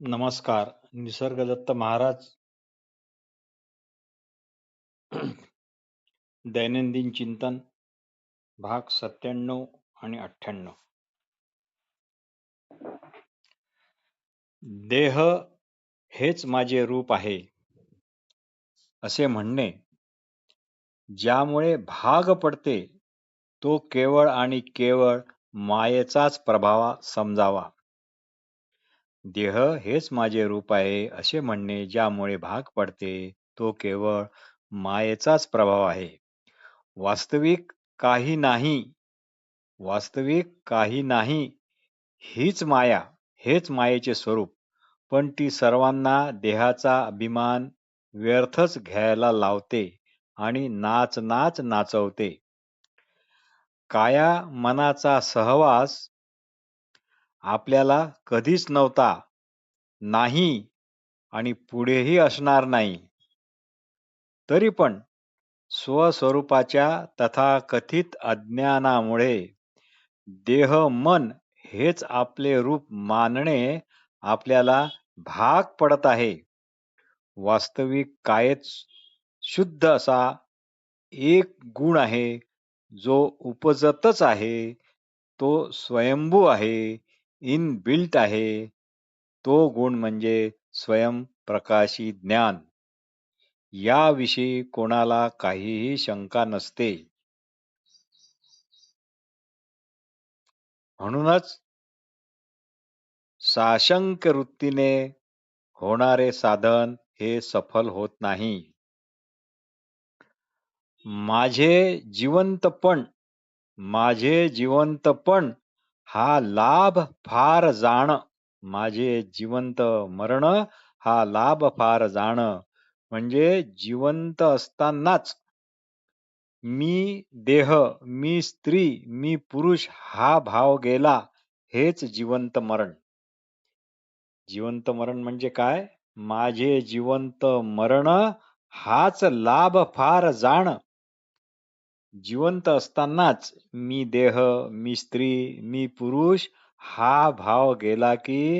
नमस्कार निसर्गदत्त महाराज. दैनंदिन चिंतन भाग सत्त्याण्णव आणि अठ्ठ्याण्णव. देह हेच माझे रूप आहे असे म्हणणे. ज्यामुळे भाग पडते तो केवळ आणि केवळ मायेचाच प्रभाव समजावा. देह हेच माझे रूप आहे असे म्हणणे ज्यामुळे भाग पडते तो केवळ मायेचाच प्रभाव आहे. वास्तविक काही नाही वास्तविक काही नाही हीच माया हेच मायेचे स्वरूप पण ती सर्वांना देहाचा अभिमान व्यर्थच घ्यायला लावते आणि नाच नाच नाचवते. काया मनाचा सहवास आपल्याला कधीच नव्हता. नाही आणि पुढेही असणार नाही. तरी पण स्वस्वरूपाच्या तथाकथित अज्ञानामुळे देह मन हेच आपले रूप मानणे आपल्याला भाग पडत आहे. वास्तविक कायच शुद्ध असा एक गुण आहे जो उपजतच आहे तो स्वयंभू आहे. इन बिल्ट आहे तो गुण म्हणजे स्वयंप्रकाशी ज्ञान. याविषयी कोणाला काहीही शंका नसते. म्हणूनच साशंक वृत्तीने होणारे साधन हे सफल होत नाही. माझे जिवंतपण माझे जिवंतपण हा लाभ फार जाण माझे जिवंत मरण हा लाभ फार जाण. म्हणजे जिवंत असतानाच मी देह मी स्त्री मी पुरुष हा भाव गेला हेच जिवंत मरण. जिवंत मरण म्हणजे काय? माझे जिवंत मरण हाच लाभ फार जाण. जिवंत असतानाच मी देह मी स्त्री मी पुरुष हा भाव गेला की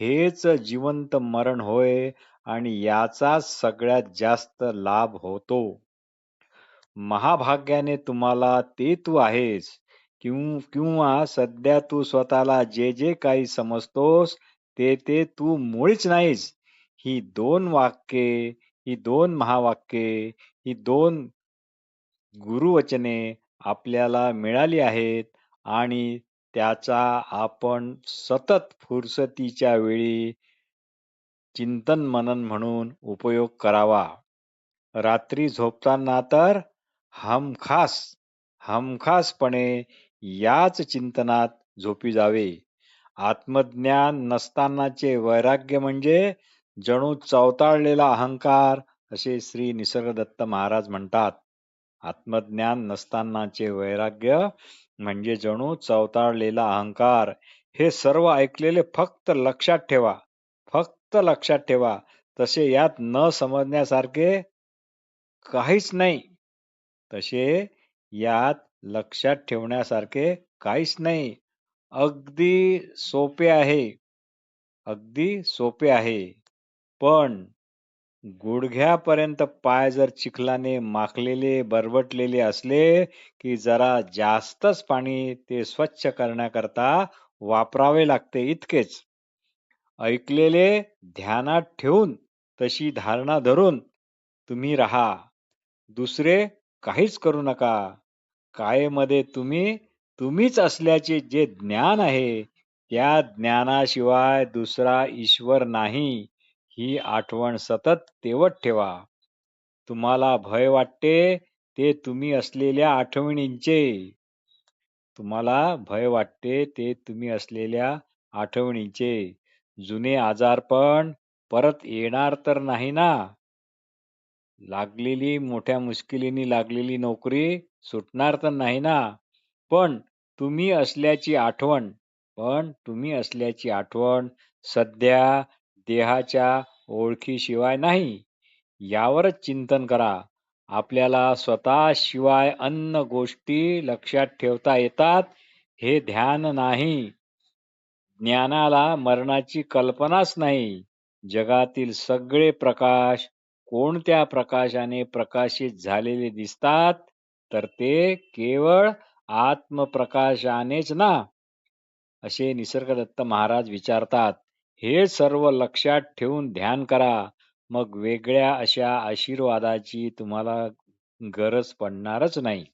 हेच जिवंत मरण होय आणि याचा सगळ्यात जास्त लाभ होतो. महाभाग्याने तुम्हाला ते तू आहेस. किंवा सध्या तू स्वतःला जे जे काही समजतोस ते ते तू मुळीच नाहीस. ही दोन वाक्ये ही दोन महावाक्ये ही दोन गुरुवचने आपल्याला मिळाली आहेत आणि त्याचा आपण सतत फुरसतीच्या वेळी चिंतन मनन म्हणून उपयोग करावा. रात्री झोपताना तर हमखास हमखासपणे याच चिंतनात झोपी जावे. आत्मज्ञान नसतानाचे वैराग्य म्हणजे जणू चवताळलेला अहंकार असे श्री निसर्गदत्त महाराज म्हणतात. आत्मज्ञान नसतानाचे वैराग्य म्हणजे जणू चवताळलेला अहंकार. हे सर्व ऐकलेले फक्त लक्षात ठेवा. फक्त लक्षात ठेवा. तसे यात न समजण्यासारखे काहीच नाही. तसे यात लक्षात ठेवण्यासारखे काहीच नाही. अगदी सोपे आहे. अगदी सोपे आहे. पण गुडघ्यापर्यंत पाय जर चिखलाने माखलेले बरबटलेले असले की जरा जास्तच पाणी ते स्वच्छ करण्याकरता वापरावे लागते इतकेच. ऐकलेले ध्यानात ठेवून तशी धारणा धरून तुम्ही राहा. दुसरे काहीच करू नका. कायेमध्ये तुम्ही तुम्हीच असल्याचे जे ज्ञान आहे त्या ज्ञानाशिवाय दुसरा ईश्वर नाही. ही आठवण सतत तेवत ठेवा. तुम्हाला भय वाटते ते तुम्ही असलेल्या आठवणींचे. तुम्हाला भय वाटते ते तुम्ही असलेल्या आठवणींचे. जुने आजारपण परत येणार तर नाही ना? लागलेली मोठ्या मुश्किलीने लागलेली नोकरी सुटणार तर नाही ना? पण तुम्ही असल्याची आठवण पण तुम्ही असल्याची आठवण सध्या देहाच्या ओळखीशिवाय नाही. यावरच चिंतन करा. आपल्याला स्वतःशिवाय अन्न गोष्टी लक्षात ठेवता येतात हे ध्यान नाही. ज्ञानाला मरणाची कल्पनाच नाही. जगातील सगळे प्रकाश कोणत्या प्रकाशाने प्रकाशित झालेले दिसतात तर ते केवळ आत्मप्रकाशानेच ना? असे निसर्गदत्त महाराज विचारतात. हे सर्व लक्षात ठेवून ध्यान करा. मग वेगळ्या अशा आशीर्वादाची तुम्हाला गरज पडणारच नाही.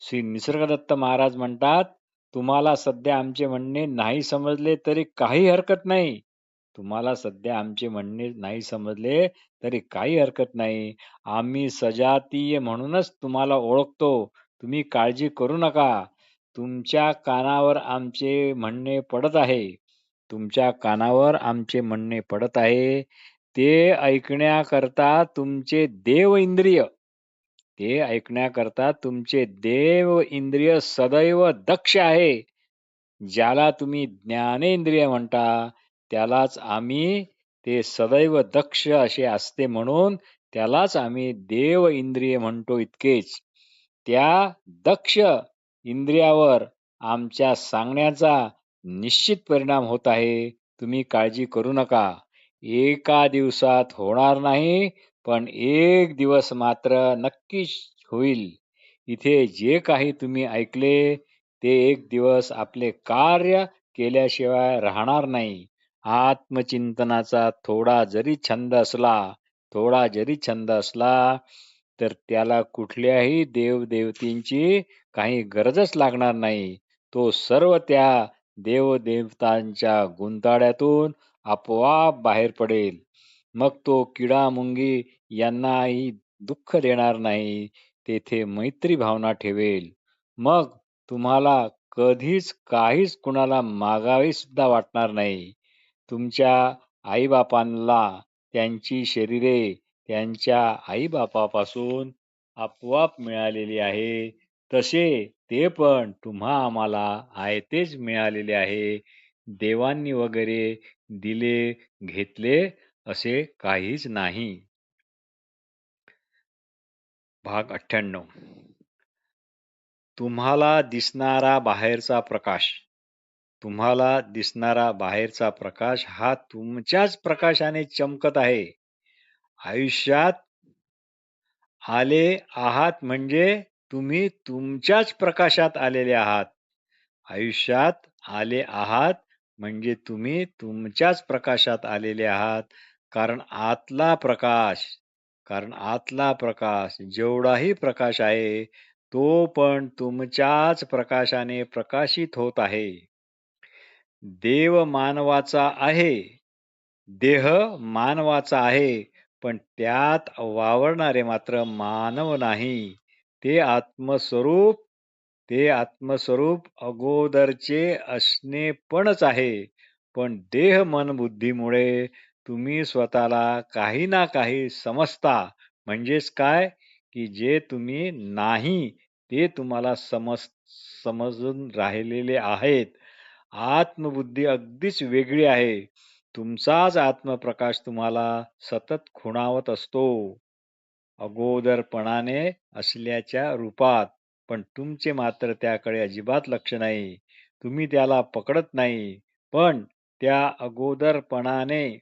श्री निसर्गदत्त महाराज म्हणतात तुम्हाला सध्या आमचे म्हणणे नाही समजले तरी काही हरकत नाही. तुम्हाला सध्या आमचे म्हणणे नाही समजले तरी काही हरकत नाही. आम्ही सजातीय म्हणूनच तुम्हाला ओळखतो. तुम्ही काळजी करू नका. तुमच्या कानावर आमचे म्हणणे पडत आहे. तुमच्या कानावर आमचे म्हणणे पडत आहे. ते ऐकण्याकरता तुमचे देव इंद्रिय. ते ऐकण्याकरता तुमचे देव इंद्रिय सदैव दक्ष आहे. ज्याला तुम्ही ज्ञानेंद्रिय म्हणता त्यालाच आम्ही ते सदैव दक्ष असे असते म्हणून त्यालाच आम्ही देव इंद्रिय म्हणतो इतकेच. त्या दक्ष इंद्रियावर आमच्या सांगण्याचा निश्चित परिणाम होत आहे. तुम्ही काळजी करू नका. एका दिवसात होणार नाही पण एक दिवस मात्र नक्कीच होईल. इथे जे काही तुम्ही ऐकले ते एक दिवस आपले कार्य केल्याशिवाय राहणार नाही. आत्मचिंतनाचा थोडा जरी छंद असला थोडा जरी छंद असला तर त्याला कुठल्याही देवदेवतींची काही गरजच लागणार नाही. तो सर्व त्या देवदेवतांच्या गुंताड्यातून आपोआप बाहेर पडेल. मग तो किडा मुंगी यांनाही दुःख देणार नाही तेथे मैत्री भावना ठेवेल. मग तुम्हाला कधीच काहीच कुणाला मागावे सुद्धा वाटणार नाही. तुमच्या आईबापांना त्यांची शरीरे त्यांच्या आईबापापासून आपोआप मिळालेली आहे. तसे ते पण तुम्हा आम्हाला आयतेच मिळालेले आहे. देवांनी वगैरे दिले घेतले असे काहीच नाही. भाग अठ्ठ्याण्णव. तुम्हाला दिसणारा बाहेरचा प्रकाश. तुम्हाला दिसणारा बाहेरचा प्रकाश हा तुमच्याच प्रकाशाने चमकत आहे. आयुष्यात आले आहात म्हणजे तुम्ही तुमच्याच प्रकाशात आलेले आहात. आयुष्यात आले आहात म्हणजे तुम्ही तुमच्याच प्रकाशात आलेले आहात. कारण आतला प्रकाश कारण आतला प्रकाश जेवढाही प्रकाश आहे तो पण तुमच्याच प्रकाशाने प्रकाशित होत आहे. देव मानवाचा आहे. देह मानवाचा आहे. पण त्यात वावरणारे मात्र मानव नाही. ते आत्मस्वरूप ते आत्मस्वरूप अगोदरचे असणे पणच आहे. पण देह मन बुद्धीमुळे तुम्ही स्वतःला काही ना काही समजता. म्हणजेच काय? की जे तुम्ही नाही ते तुम्हाला समज समजून राहिलेले आहेत. आत्मबुद्धी अगदीच वेगळी आहे. तुमचाच आत्मप्रकाश तुम्हाला सतत खुणावत असतो. अगोदरपणाने असल्याच्या रूपात. पण तुमचे मात्र त्याकडे अजिबात लक्ष नाही. तुम्ही त्याला पकडत नाही. पण त्या अगोदरपणाने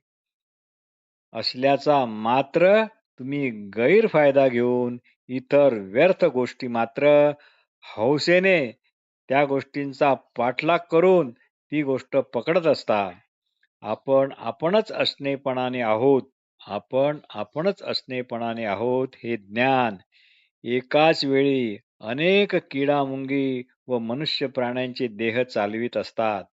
असल्याचा मात्र तुम्ही गैरफायदा घेऊन इतर व्यर्थ गोष्टी मात्र हौसेने त्या गोष्टींचा पाठलाग करून ती गोष्ट पकडत असता. आपण आपणच असणेपणाने आहोत. आपण आपणच असणेपणाने आहोत हे ज्ञान. एकाच वेळी अनेक किडामुंगी व मनुष्य प्राण्यांचे देह चालवित असतात.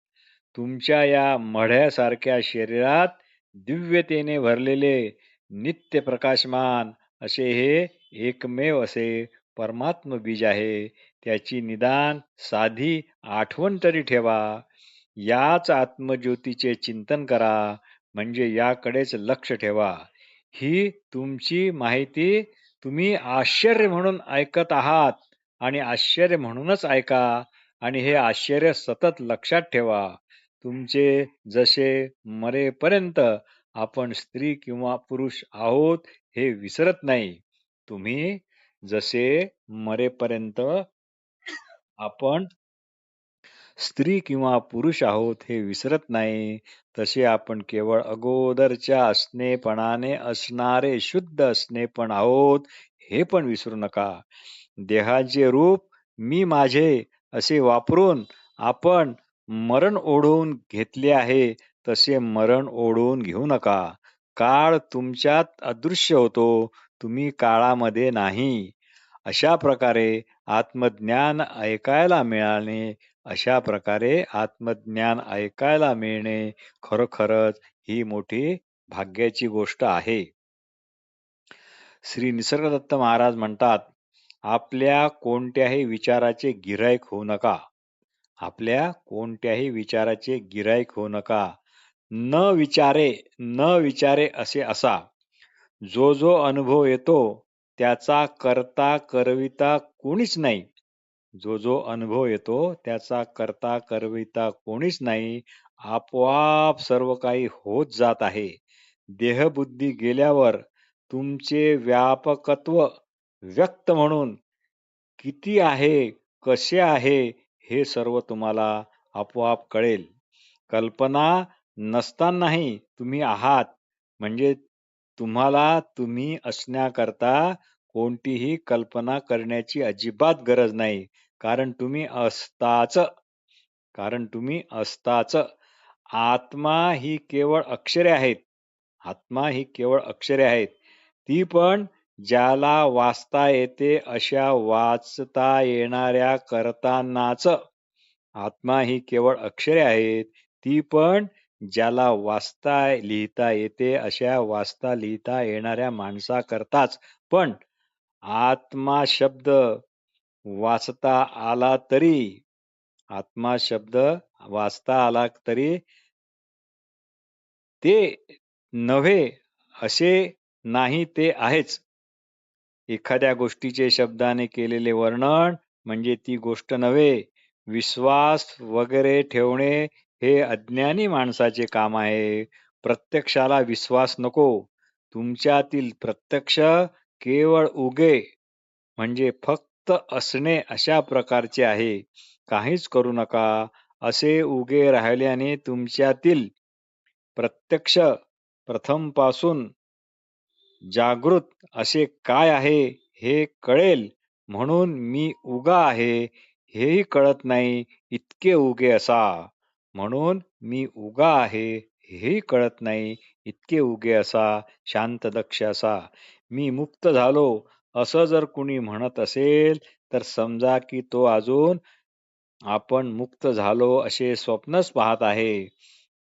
तुमच्या या मढ्यासारख्या शरीरात दिव्यतेने भरलेले नित्य प्रकाशमान असे हे एकमेव असे परमात्म बीज आहे. त्याची निदान साधी आठवण तरी ठेवा. याच आत्मज्योतीचे चिंतन करा. म्हणजे याकडेच लक्ष ठेवा. ही तुमची माहिती तुम्ही आश्चर्य म्हणून ऐकत आहात आणि आश्चर्य म्हणूनच ऐका आणि हे आश्चर्य सतत लक्षात ठेवा. तुमचे जसे मरेपर्यंत आपण स्त्री किंवा पुरुष आहोत हे विसरत नाही. तुम्ही जसे मरेपर्यंत आपण स्त्री किंवा पुरुष आहोत हे विसरत नाही. तसे आपण केवळ अगोदरच्या असणेपणाने असणारे शुद्ध असणेपण आहोत हे पण विसरू नका. देहाचे रूप मी माझे असे वापरून आपण मरण ओढवून घेतले आहे तसे मरण ओढवून घेऊ नका. काळ तुमच्यात अदृश्य होतो तुम्ही काळामध्ये नाही. अशा प्रकारे आत्मज्ञान ऐकायला मिळाले अशा प्रकारे आत्मज्ञान ऐकायला मिळणे खरोखरच ही मोठी भाग्याची गोष्ट आहे. श्री निसर्गदत्त महाराज म्हणतात आपल्या कोणत्याही विचाराचे गिरायक होऊ नका. आपल्या कोणत्याही विचाराचे गिरायक होऊ नका. न विचारे न विचारे असे असा. जो जो अनुभव येतो त्याचा करता करविता कोणीच नाही. जो जो अनुभव येतो त्याचा करता करविता कोणीच नाही. आपोआप सर्व काही होत जात आहे. देहबुद्धी गेल्यावर तुमचे व्यापकत्व व्यक्त म्हणून किती आहे कसे आहे हे सर्व तुम्हाला आपोआप कळेल. कल्पना नसतानाही तुम्ही आहात. म्हणजे तुम्हाला तुम्ही असण्याकरता कोणतीही कल्पना करण्याची अजिबात गरज नाही. कारण तुम्ही असताच कारण तुम्ही असताच. आत्मा ही केवळ अक्षरे आहेत. आत्मा ही केवळ अक्षरे आहेत. ती पण ज्याला वाचता येते अशा वाचता येणाऱ्या करतानाच. आत्मा ही केवळ अक्षरे आहेत. ती पण ज्याला वाचता लिहिता येते अशा वाचता लिहिता येणाऱ्या माणसा करताच पण आत्मा शब्द वाचता आला तरी आत्मा शब्द वाचता आला तरी ते नव्हे असे नाही ते आहेच. एखाद्या गोष्टीचे शब्दाने केलेले वर्णन म्हणजे ती गोष्ट नव्हे. विश्वास वगैरे ठेवणे हे अज्ञानी माणसाचे काम आहे. प्रत्यक्षाला विश्वास नको. तुमच्यातील प्रत्यक्ष केवळ उगे म्हणजे फक्त असणे अशा प्रकारचे आहे. काहीच करू नका. असे उगे राहिल्याने तुमच्यातील प्रत्यक्ष प्रथमपासून जागृत असे काय आहे हे कळेल म्हणून मी उगा आहे. हेही कळत नाही इतके उगे असा. म्हणून मी उगा आहे. हेही कळत नाही इतके उगे असा. शांत दक्ष असा. मी मुक्त झालो. असं जर कुणी म्हणत असेल तर समजा की तो अजून आपण मुक्त झालो असे स्वप्नच पाहत आहे.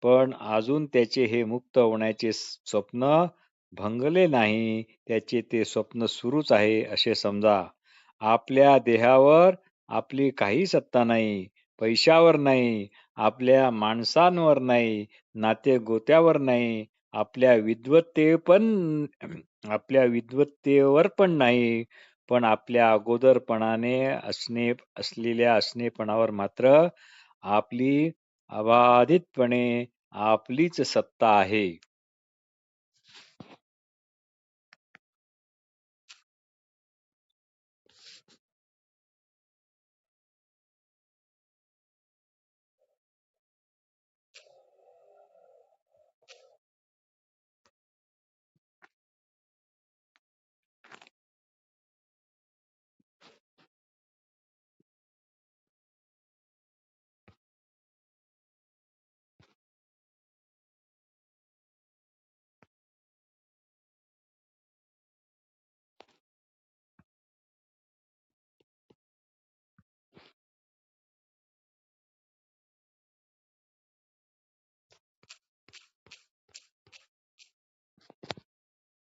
पण अजून त्याचे हे मुक्त होण्याचे स्वप्न भंगले नाही. त्याचे ते स्वप्न सुरूच आहे असे समजा. आपल्या देहावर आपली काही सत्ता नाही पैशावर नाही आपल्या माणसांवर नाही नाते गोत्यावर नाही आपल्या विद्वत्ते पण आपल्या विद्वत्तेवर पण नाही पण आपल्या अगोदरपणाने असणे असलेल्या असणेपणावर मात्र आपली अबाधितपणे आपलीच सत्ता आहे.